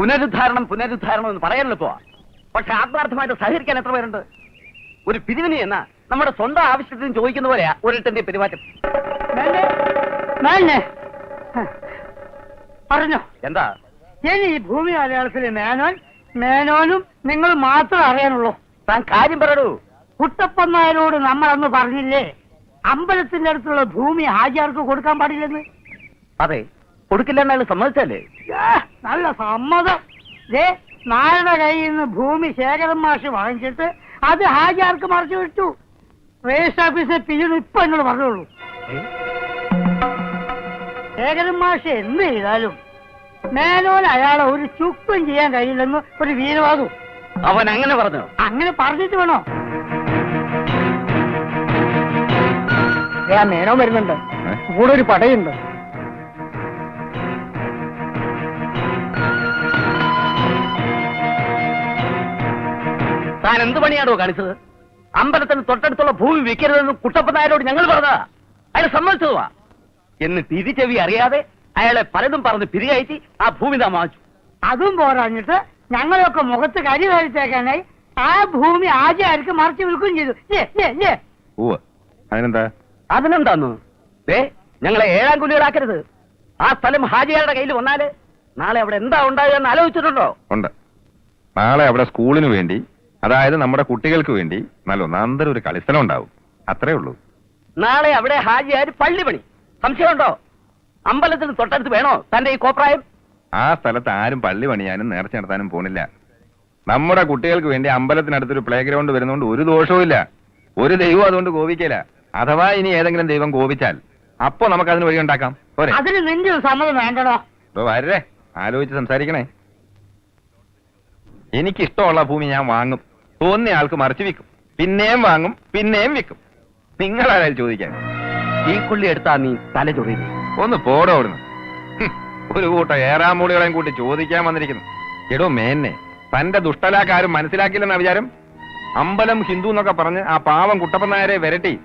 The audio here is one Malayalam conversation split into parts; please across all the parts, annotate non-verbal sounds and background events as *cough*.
പുനരുദ്ധാരണം പുനരുദ്ധാരണം എന്ന് പറയാനുള്ള പോവാ പക്ഷെ ആത്മാർത്ഥമായിട്ട് സഹകരിക്കാൻ എത്ര പേരുണ്ട്? ഒരു പിരിവിന് എന്ന നമ്മുടെ സ്വന്തം ആവശ്യത്തിന് ചോദിക്കുന്ന പോലെയാ ഒരിട്ടന്റെ പെരുമാറ്റം. പറഞ്ഞോ. എന്താ? ഇനി ഈ ഭൂമി മലയാളത്തിലെ മേനോൻ മേനോനും നിങ്ങൾ മാത്രം അറിയാനുള്ളൂ. താൻ കാര്യം പറയൂ കുട്ടപ്പൻ നായരോട് നമ്മൾ അന്ന് പറഞ്ഞില്ലേ? അമ്പലത്തിന്റെ അടുത്തുള്ള ഭൂമി ഹാജിയാർക്ക് കൊടുക്കാൻ പാടില്ലെന്ന്? അതെ കൊടുക്കില്ല എന്നാലും സമ്മതിച്ചല്ലേ നല്ല സമ്മതം. ദേ നായരുടെ കയ്യിൽ നിന്ന് ഭൂമി ശേഖരൻ മാഷ് വാങ്ങിച്ചിട്ട് അത് ഹാജിയാർക്ക് മറിച്ചു വിട്ടു. രജിസ്റ്റർ ഓഫീസിൽ പിന്നീട് ഇപ്പൊ എന്നോട് പറഞ്ഞോളൂ. ശേഖരൻ മാഷ് എന്ത് ചെയ്താലും മേനോൻ അയാളെ ഒരു ചുക്കും ചെയ്യാൻ കഴിയില്ലെന്ന് ഒരു വീരവാദവും അവൻ അങ്ങനെ പറഞ്ഞു? അങ്ങനെ പറഞ്ഞിട്ട് വേണോ? ആ മേനോ വരുന്നുണ്ട്. കൂടെ ഒരു പടയുണ്ട്. താൻ എന്ത് പണിയാണോ കാണിച്ചത്? അമ്പലത്തിന് തൊട്ടടുത്തുള്ള ഭൂമി വിൽക്കരുതെന്ന് കുട്ടപ്പനായരോട് ഞങ്ങൾ പറഞ്ഞതാ. അയാൾ സമ്മതിച്ചതുവാ. എന്ന് തിരിച്ചെവി അറിയാതെ അയാളെ പലതും പറഞ്ഞ് പിരികയറ്റി ആ ഭൂമി താൻ വാങ്ങിച്ചു അതും പോരാഞ്ഞിട്ട് ഞങ്ങളൊക്കെ മുഖത്ത് കരി കഴിച്ചേക്കാനായി ആ ഭൂമി ആചാര്യക്ക് മറിച്ച് വിൽക്കുകയും ചെയ്തു. ഉവ്വ്. അതിനെന്താ? അതിനെന്താന്ന്? ദേ ഞങ്ങളെ ഏഴാം കുലികളാക്കരുത് ആ സ്ഥലം ഹാജിയാരുടെ കയ്യിൽ വന്നാൽ നാളെ അവിടെ എന്താ ഉണ്ടാകുക എന്ന് ആലോചിച്ചിട്ടുണ്ടോ? ഉണ്ട്. നാളെ അവിടെ സ്കൂളിന് വേണ്ടി അതായത് നമ്മുടെ കുട്ടികൾക്ക് വേണ്ടി നല്ല ഒന്നാന്തരം ഒരു കളിസ്ഥലം ഉണ്ടാവും. അത്രേ ഉള്ളൂ. നാളെ അവിടെ ഹാജിയാർ പള്ളി പണി. സംശയമുണ്ടോ? അമ്പലത്തിന് തൊട്ടടുത്ത് വേണോ തന്റെ ഈ കോപ്രായം? ആ സ്ഥലത്ത് ആരും പള്ളി പണിയാനും നേർച്ച നടത്താനും പോണില്ല. നമ്മുടെ കുട്ടികൾക്ക് വേണ്ടി അമ്പലത്തിനടുത്തൊരു പ്ലേ ഗ്രൗണ്ട് വരുന്നതുകൊണ്ട് ഒരു ദോഷവും ഇല്ല. ഒരു ദൈവം അതുകൊണ്ട് കോപിക്കില്ല അഥവാ ഇനി ഏതെങ്കിലും ദൈവം കോപിച്ചാൽ. അപ്പൊ നമുക്ക് അതിന് വഴി ഉണ്ടാക്കാം. പോരെ. അതിന് നിന്റെ സമ്മതം വേണ്ടടോ. ഇപ്പൊ വരേ ആലോചിച്ച് സംസാരിക്കണേ. എനിക്കിഷ്ടമുള്ള ഭൂമി ഞാൻ വാങ്ങും. തോന്നിയ ആൾക്ക് മറിച്ച് വിൽക്കും. പിന്നെയും വാങ്ങും പിന്നെയും വിൽക്കും. നിങ്ങളാരും ചോദിക്കാൻ. ഈ കുള്ളി എടുത്താ നീ തല ചൊറിയുന്നു. ഒന്ന് പോടോ അവിടുന്ന്. ഒരു കൂട്ടം ഏറാമൂളികളെയും കൂട്ടി ചോദിക്കാൻ വന്നിരിക്കുന്നു. എടോ മേന്നെ തന്റെ ദുഷ്ടലാക്കാരും മനസ്സിലാക്കില്ലെന്ന വിചാരം? അമ്പലം ഹിന്ദു എന്നൊക്കെ പറഞ്ഞ് ആ പാവം കുട്ടപ്പൻ നായരെ വിരട്ടി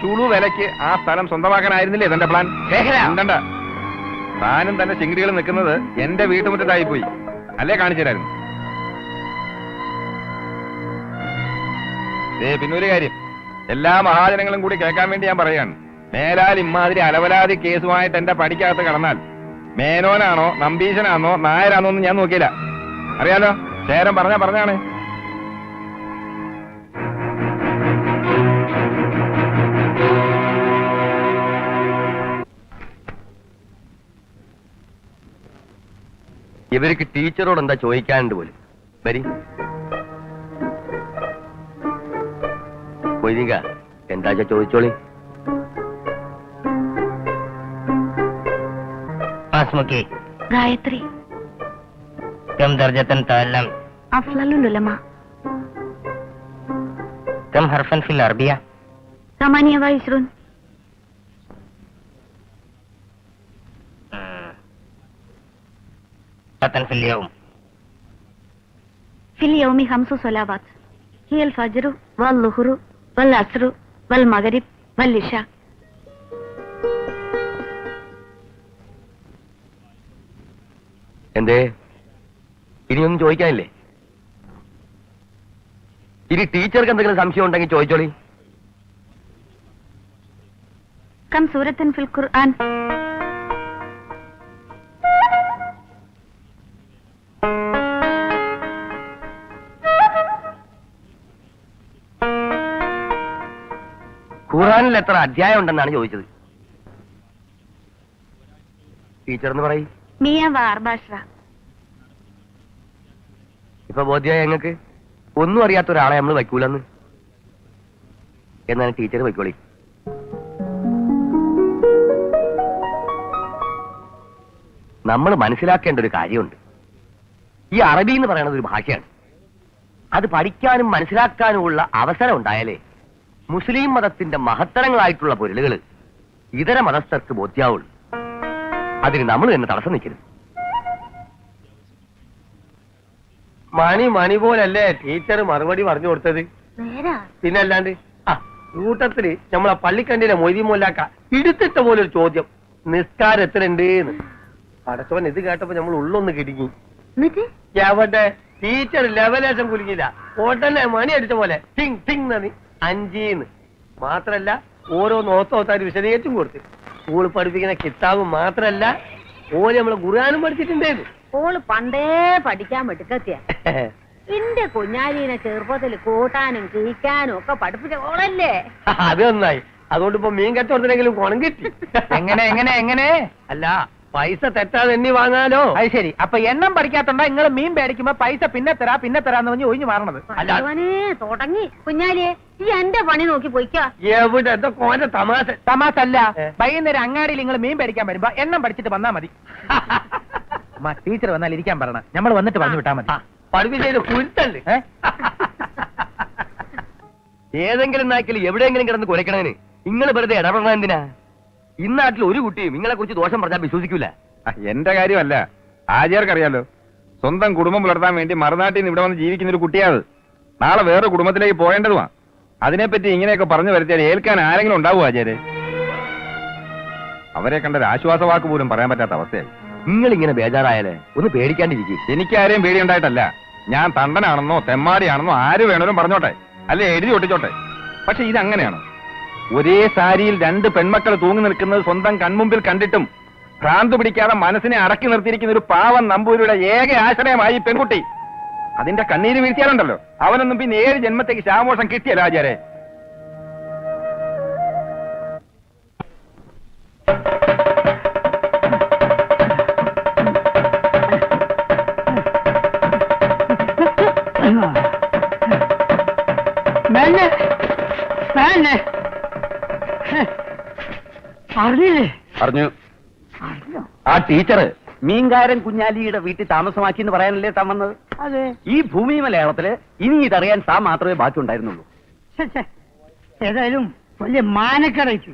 ചുളു വിലക്ക് ആ സ്ഥലം സ്വന്തമാക്കാനായിരുന്നില്ലേ തന്റെ പ്ലാൻ. ഉണ്ടണ്ട താനും തന്റെ ചിങ്കിടികൾ നിൽക്കുന്നത് എന്റെ വീട്ടുമുറ്റത്തായി പോയി അല്ലേ കാണിച്ചു തരായിരുന്നു? ഏ ഒരു കാര്യം. എല്ലാ മഹാജനങ്ങളും കൂടി കേൾക്കാൻ വേണ്ടി ഞാൻ പറയാണ് മേലാൽ ഇമ്മാതിരി അലവലാതി കേസുമായിട്ട് എന്റെ പടിക്കകത്ത് കടന്നാൽ മേനോനാണോ നമ്പീശനാണോ നായരാണോ എന്ന് ഞാൻ നോക്കിയില്ല. അറിയാലോ? ചേരം പറഞ്ഞ പറഞ്ഞാണ്. ഇവർക്ക് ടീച്ചറോട് എന്താ ചോദിക്കാനുണ്ട് പോലും? വരി. മൊയ്തീങ്ക എന്താ ചോദിച്ചോളി ബാസ്മക്കി ഗായത്രി كم درجة تعلم؟ أفضل العلماء كم حرفا في العربية؟ ثمانية وعشرون مرة في اليوم في اليوم خمس صلوات هي الفجر والظهر വൽ അസ്രു വൽ മകരിബ് വൽ എന്തേ? ഇനിയൊന്നും ചോദിക്കാനില്ലേ? ഇനി ടീച്ചർക്ക് എന്തെങ്കിലും സംശയം ഉണ്ടെങ്കിൽ ചോദിച്ചോളി. കം സൂരത്തിൻ ഫിൽ ഖുർആൻ. ഖുറാനിൽ എത്ര അധ്യായം ഉണ്ടെന്നാണ് ചോദിച്ചത്. ടീച്ചർ എന്ന് പറയും. ഇപ്പൊ ബോധ്യമായി ഞങ്ങക്ക് ഒന്നും അറിയാത്ത ഒരാളെ നമ്മൾ വയ്ക്കൂലെന്ന്. എന്നാണ് ടീച്ചർ വയ്ക്കോളി നമ്മൾ മനസ്സിലാക്കേണ്ട ഒരു കാര്യമുണ്ട്. ഈ അറബി എന്ന് പറയുന്നത് ഒരു ഭാഷയാണ്. അത് പഠിക്കാനും മനസ്സിലാക്കാനുമുള്ള അവസരം ഉണ്ടായാലേ മുസ്ലിം മതത്തിന്റെ മഹത്തരങ്ങളായിട്ടുള്ള പൊരുളുകൾ ഇതര മതസ്ഥർക്ക് ബോധ്യാവുള്ളൂ. അതിന് നമ്മൾ തന്നെ തടസ്സം നിൽക്കരുത്. മണി മണി പോലല്ലേ ടീച്ചർ മറുപടി പറഞ്ഞു കൊടുത്തത്? പിന്നല്ലാണ്ട് ആ കൂട്ടത്തിൽ നമ്മളെ പള്ളിക്കണ്ടിനെ മൊയ്തി മോലാക്ക ഇടുത്തിട്ട പോലെ ഒരു ചോദ്യം നിസ്കാരം എത്രയുണ്ട് പടച്ചവൻ ഇത് കേട്ടപ്പോ നമ്മൾ ഉള്ളൊന്ന് കിടുങ്ങി. എവിടെ? ടീച്ചർ ലെവലേശം കുലുങ്ങില്ല ഉടനെ മണി അടിച്ച പോലെ ടിങ് ടിങ് നന്ദി. അഞ്ചീന്ന്. മാത്രല്ല ഓരോ നോത്തോത്താര് വിശദീകരിച്ചും കൊടുത്ത്. സ്കൂൾ പഠിപ്പിക്കുന്ന കിതാബ് മാത്രല്ല ഓര് നമ്മളെ ഖുർആാനും പഠിച്ചിട്ടുണ്ടായിരുന്നു ഓൾ പണ്ടേ പഠിക്കാൻ വെട്ടിക്കെത്തിയ എന്റെ *laughs* കുഞ്ഞാലീനെ ചെറുപ്പത്തിൽ കൂട്ടാനും കിഴിക്കാനും ഒക്കെ പഠിപ്പിച്ച ഓളല്ലേ? *laughs* അതൊന്നായി. അതുകൊണ്ട് ഇപ്പൊ മീൻ കച്ചവടത്തിനെങ്കിലും കുണം കിട്ടി. എങ്ങനെ എങ്ങനെ എങ്ങനെ? അല്ല പൈസ തെറ്റാതെ എണ്ണി വാങ്ങാലോ? അത് ശരി. അപ്പൊ എണ്ണം പഠിക്കാത്തോണ്ടാ നിങ്ങൾ മീൻ പേടിക്കുമ്പോ പൈസ പിന്നെ തരാ പിന്നെ തരാന്ന് പറഞ്ഞ് ഒഴിഞ്ഞു മാറണത്. അല്ല. ഭഗവാനേ തുടങ്ങി. കുഞ്ഞാലിയെ ഈ എന്റെ പണി നോക്കി പോയിക്കോ. എവിടെ? എന്താ കോന്റെ തമാശ. തമാസല്ല ഏ? വൈകുന്നേരം അങ്ങാടിയിൽ നിങ്ങൾ മീൻ പേടിക്കാൻ വരുമ്പോ എണ്ണം പഠിച്ചിട്ട് വന്നാ മതി. *laughs* ടീച്ചർ വന്നാൽ ഇരിക്കാൻ പറയണം. നമ്മൾ വന്നിട്ട് പറഞ്ഞു വിട്ടാ മതി. കുരുത്തണ്ട്. ഏ? ഏതെങ്കിലും നാക്കിൽ എവിടെയെങ്കിലും കിടന്ന് കുലക്കണതിന് നിങ്ങൾ വെറുതെ ഇടപെടണം എന്തിനാ? ഇന്നാട്ടിൽ ഒരു കുട്ടിയും നിങ്ങളെ കുറിച്ച് ദോഷം പറഞ്ഞാൽ വിശ്വസിക്കൂല. എന്റെ കാര്യമല്ല. ആചാർക്കറിയാലോ സ്വന്തം കുടുംബം പുലർത്താൻ വേണ്ടി മറുനാട്ടിൽ നിന്ന് ഇവിടെ വന്ന് ജീവിക്കുന്ന ഒരു കുട്ടിയാത് നാളെ വേറെ കുടുംബത്തിലേക്ക് പോയേണ്ടതുമാ അതിനെപ്പറ്റി ഇങ്ങനെയൊക്കെ പറഞ്ഞു വരുത്തിയാൽ ഏൽക്കാൻ ആരെങ്കിലും ഉണ്ടാവുമോ ആചാര്യ? അവരെ കണ്ട ഒരു ആശ്വാസവാക്ക് പോലും പറയാൻ പറ്റാത്ത അവസ്ഥയായി. നിങ്ങൾ ഇങ്ങനെ ബേജാറായാലേ ഒന്ന് പേടിക്കാണ്ടിരിക്കും. എനിക്ക് ആരെയും പേടിയുണ്ടായിട്ടല്ല. ഞാൻ തണ്ടനാണെന്നോ തെമ്മാടിയാണെന്നോ ആര് വേണേലും പറഞ്ഞോട്ടെ. അല്ലെ എഴുതി ഒട്ടിച്ചോട്ടെ. പക്ഷെ ഇത് അങ്ങനെയാണ് ഒരേ സാരിയിൽ രണ്ട് പെൺമക്കൾ തൂങ്ങി നിൽക്കുന്നത് സ്വന്തം കൺമുമ്പിൽ കണ്ടിട്ടും ഭ്രാന്ത് പിടിക്കാതെ മനസ്സിനെ അടക്കി നിർത്തിയിരിക്കുന്ന ഒരു പാവം നമ്പൂരിയുടെ ഏക ആശ്രയമായി പെൺകുട്ടി. അതിന്റെ കണ്ണീര് വീഴ്ത്തിയാലുണ്ടല്ലോ. അവനൊന്നും പിന്നെ ഏഴ് ജന്മത്തേക്ക് ശാമോഷം കിട്ടിയ ആചാരെ പറഞ്ഞു അറിഞ്ഞോ. ആ ടീച്ചർ മീൻകാരൻ കുഞ്ഞാലിയുടെ വീട്ടിൽ താമസമാക്കി എന്ന് പറയാനല്ലേ താൻ വന്നത്? അതെ. ഈ ഭൂമി മലയാളത്തിൽ ഇനി ഇതറിയാൻ താൻ മാത്രമേ ബാക്കി ഉണ്ടായിരുന്നുള്ളൂ ഛെ, ഛെ. ഏതായാലും വലിയ മാനക്കടയിച്ചു.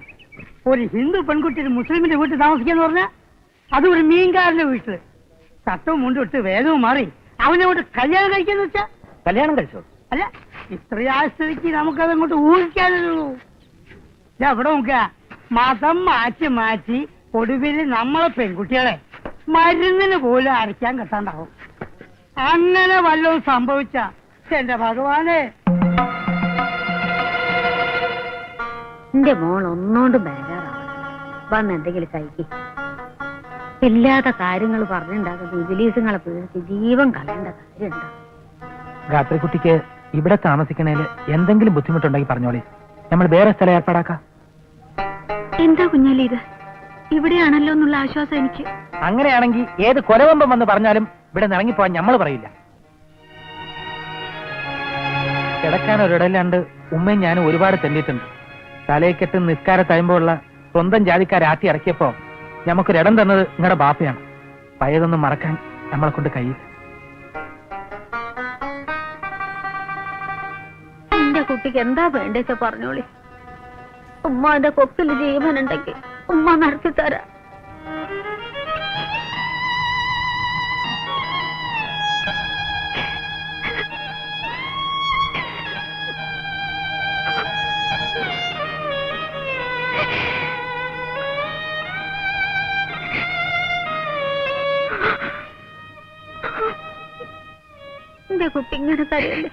ഒരു ഹിന്ദു പെൺകുട്ടി ഒരു മുസ്ലിമിന്റെ വീട്ടിൽ താമസിക്കാന്ന് പറഞ്ഞ അത് ഒരു മീൻകാരന്റെ വീട്ടിൽ. തട്ടവും മുണ്ടിട്ട് വേദവും മാറി അവനെ കൊണ്ട് കല്യാണം കഴിക്കാന്ന് വെച്ചാ? കല്യാണം കഴിച്ചോ? അല്ല ഇത്രയായ സ്ഥിതിക്ക് നമുക്കത് അങ്ങോട്ട് ഊഹിക്കാനുള്ളൂ ഇതാ ഇവിടെ നോക്ക മതം മാറ്റി മാറ്റി ഒടുവിൽ നമ്മളെ പെൺകുട്ടികളെ മരുന്നിന് പോലും അരയ്ക്കാൻ കിട്ടാണ്ടാവും. അങ്ങനെ വല്ലതും സംഭവിച്ച എന്റെ ഭഗവാനെ. എന്റെ മോൾ ഒന്നോണ്ട് ബേജാറാവണം. വന്ന് എന്തെങ്കിലും കഴിക്ക്. ഇല്ലാത്ത കാര്യങ്ങൾ പറഞ്ഞുണ്ടാക്കുന്ന ഇബിലീസുങ്ങളെ പേടിച്ച് ജീവൻ കളയേണ്ട രാത്രി കുട്ടിക്ക് ഇവിടെ താമസിക്കണേൽ എന്തെങ്കിലും ബുദ്ധിമുട്ടുണ്ടെങ്കിൽ പറഞ്ഞോളി. നമ്മൾ വേറെ സ്ഥലം ഏർപ്പാടാക്കാം. എന്താ കുഞ്ഞാലി ഇത്? ഇവിടെയാണല്ലോ എന്നുള്ള ആശ്വാസം എനിക്ക്. അങ്ങനെയാണെങ്കിൽ ഏത് കൊലവമ്പം വന്ന് പറഞ്ഞാലും ഇവിടെ നിറങ്ങിപ്പോവാൻ നമ്മൾ പറയില്ല. കിടക്കാൻ ഒരിടലാണ്ട് ഉമ്മയും ഞാനും ഒരുപാട് തെണ്ടിയിട്ടുണ്ട് തലയ്ക്കെട്ട് നിസ്കാര തഴുമ്പോഴുള്ള സ്വന്തം ജാതിക്കാരെ ആട്ടി ഇറക്കിയപ്പോ നമുക്കൊരിടം തന്നത് നിങ്ങളുടെ ബാപ്പയാണ്. പഴയതൊന്നും മറക്കാൻ നമ്മളെ കൊണ്ട് കഴിയില്ല. എന്റെ കുട്ടിക്ക് എന്താ വേണ്ടേച്ച പറഞ്ഞോളി. ഉമ്മാന്റെ കൊക്കിൽ ജീവനുണ്ടെങ്കിൽ ഉമ്മ നടത്തി തരാം. എന്റെ കുട്ടി ഇങ്ങനെ കരയല്ലേ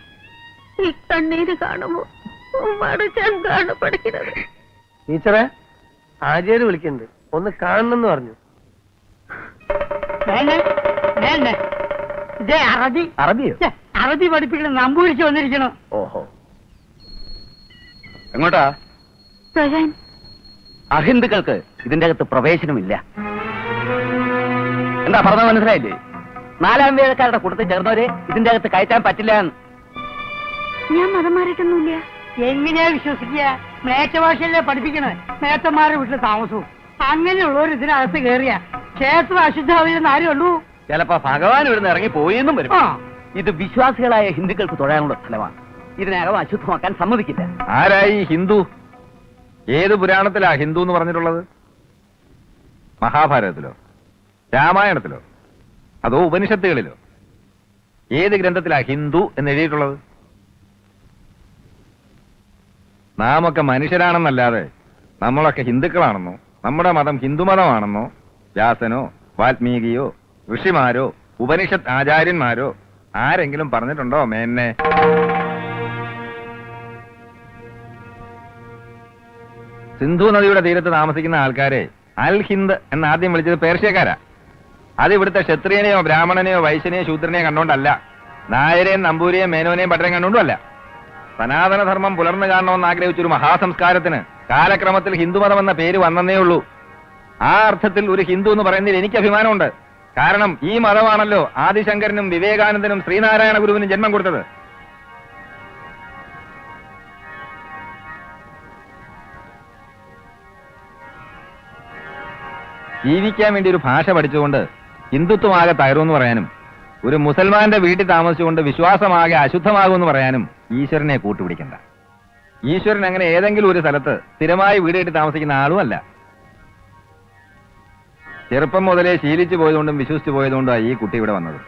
ഈ കണ്ണീര് കാണുമ്പോ ഉമ്മയുടെ ചങ്കാണ് പഠിക്കുന്നത് ടീച്ചറെ ആചാര്യ വിളിക്കുന്നുണ്ട്. ഒന്ന് കാണണമെന്ന് പറഞ്ഞു. അറബി. അറബിയോ? അറബി പഠിപ്പിക്കണം നമ്പൂരിച്ച് വന്നിരിക്കണോ. ഓഹോ. എങ്ങോട്ടാ? അഹിന്ദുക്കൾക്ക് ഇതിന്റെ അകത്ത് പ്രവേശനമില്ല. എന്താ പറഞ്ഞത് മനസ്സിലായില്ലേ? നാലാം വേദക്കാരുടെ കൂട്ടത്തിൽ ചേർന്നവരെ ഇതിന്റെ അകത്ത് കയറ്റാൻ പറ്റില്ല ഞാൻ മതം മാറിയിട്ടൊന്നുമില്ല. എങ്ങനെയാ വിശ്വസിക്കുക? മേച്ചഭാഷയല്ലേ പഠിപ്പിക്കണേ മേത്തന്മാരുടെ വീട്ടിൽ താമസവും. അങ്ങനെയുള്ളവർ ഇതിനകത്ത് കയറിയ ക്ഷേത്രം അശുദ്ധാവില്ലെന്ന് ആരും ഉള്ളൂ ചിലപ്പോ ഭഗവാൻ ഇവിടുന്ന് ഇറങ്ങി പോയെന്നും വരും. ഇത് വിശ്വാസികളായ ഹിന്ദുക്കൾക്ക് തൊഴാനുള്ള സ്ഥലമാണ്. ഇതിനകം അശുദ്ധമാക്കാൻ സമ്മതിക്കില്ല. ആരായി ഹിന്ദു? ഏത് പുരാണത്തിലാ ഹിന്ദു എന്ന് പറഞ്ഞിട്ടുള്ളത്? മഹാഭാരതത്തിലോ? രാമായണത്തിലോ? അതോ ഉപനിഷത്തുകളിലോ? ഏത് ഗ്രന്ഥത്തിലാ ഹിന്ദു എന്ന് എഴുതിയിട്ടുള്ളത്? നാം ഒക്കെ മനുഷ്യരാണെന്നല്ലാതെ നമ്മളൊക്കെ ഹിന്ദുക്കളാണെന്നോ നമ്മുടെ മതം ഹിന്ദുമതമാണെന്നോ വ്യാസനോ വാൽമീകിയോ ഋഷിമാരോ ഉപനിഷത്ത് ആചാര്യന്മാരോ ആരെങ്കിലും പറഞ്ഞിട്ടുണ്ടോ മേന്നെ? സിന്ധു നദിയുടെ തീരത്ത് താമസിക്കുന്ന ആൾക്കാരെ അൽ ഹിന്ദ് എന്ന് ആദ്യം വിളിച്ചത് പേർഷ്യക്കാരാ. അത് ഇവിടുത്തെ ക്ഷത്രിയനെയോ ബ്രാഹ്മണനെയോ വൈശ്യനെയോ ശൂദ്രനെയോ കണ്ടോണ്ടല്ല. നായരെയും നമ്പൂരിയെയും മേനോനെയും പട്ടരെയും കണ്ടുകൊണ്ടുമല്ല സനാതനധർമ്മം പുലർന്നു കാണണമെന്ന് ആഗ്രഹിച്ചൊരു മഹാസംസ്കാരത്തിന് കാലക്രമത്തിൽ ഹിന്ദുമതം എന്ന പേര് വന്നതേ ഉള്ളൂ. ആ അർത്ഥത്തിൽ ഒരു ഹിന്ദു എന്ന് പറയുന്നതിൽ എനിക്ക് അഭിമാനമുണ്ട്. കാരണം ഈ മതമാണല്ലോ ആദിശങ്കരനും വിവേകാനന്ദനും ശ്രീനാരായണ ഗുരുവിനും ജന്മം കൊടുത്തത്. ജീവിക്കാൻ വേണ്ടി ഒരു ഭാഷ പഠിച്ചുകൊണ്ട് ഹിന്ദുത്വമാകെ തകരുമെന്ന് പറയാനും ഒരു മുസൽമാന്റെ വീട്ടിൽ താമസിച്ചുകൊണ്ട് വിശ്വാസമാകെ അശുദ്ധമാകുമെന്ന് പറയാനും ഈശ്വരനെ കൂട്ടുപിടിക്കണ്ട. ഈശ്വരൻ അങ്ങനെ ഏതെങ്കിലും ഒരു സ്ഥലത്ത് സ്ഥിരമായി വീട് കെട്ടി താമസിക്കുന്ന ആളുമല്ല ചെറുപ്പം മുതലേ ശീലിച്ചു പോയതുകൊണ്ടും വിശ്വസിച്ചു പോയതുകൊണ്ടും ഈ കുട്ടി ഇവിടെ വന്നത്.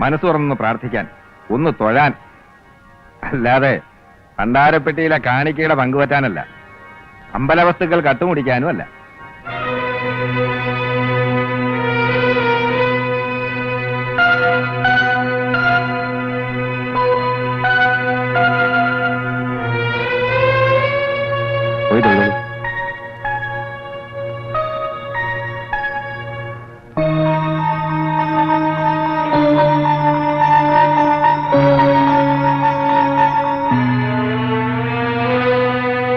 മനസ്സ് തുറന്നൊന്ന് പ്രാർത്ഥിക്കാൻ ഒന്ന് തൊഴാൻ. അല്ലാതെ ഭണ്ഡാരപ്പെട്ടിയിലെ കാണിക്കയുടെ പങ്കുപറ്റാനല്ല അമ്പലവസ്തുക്കൾ കട്ടുമുടിക്കാനും അല്ല.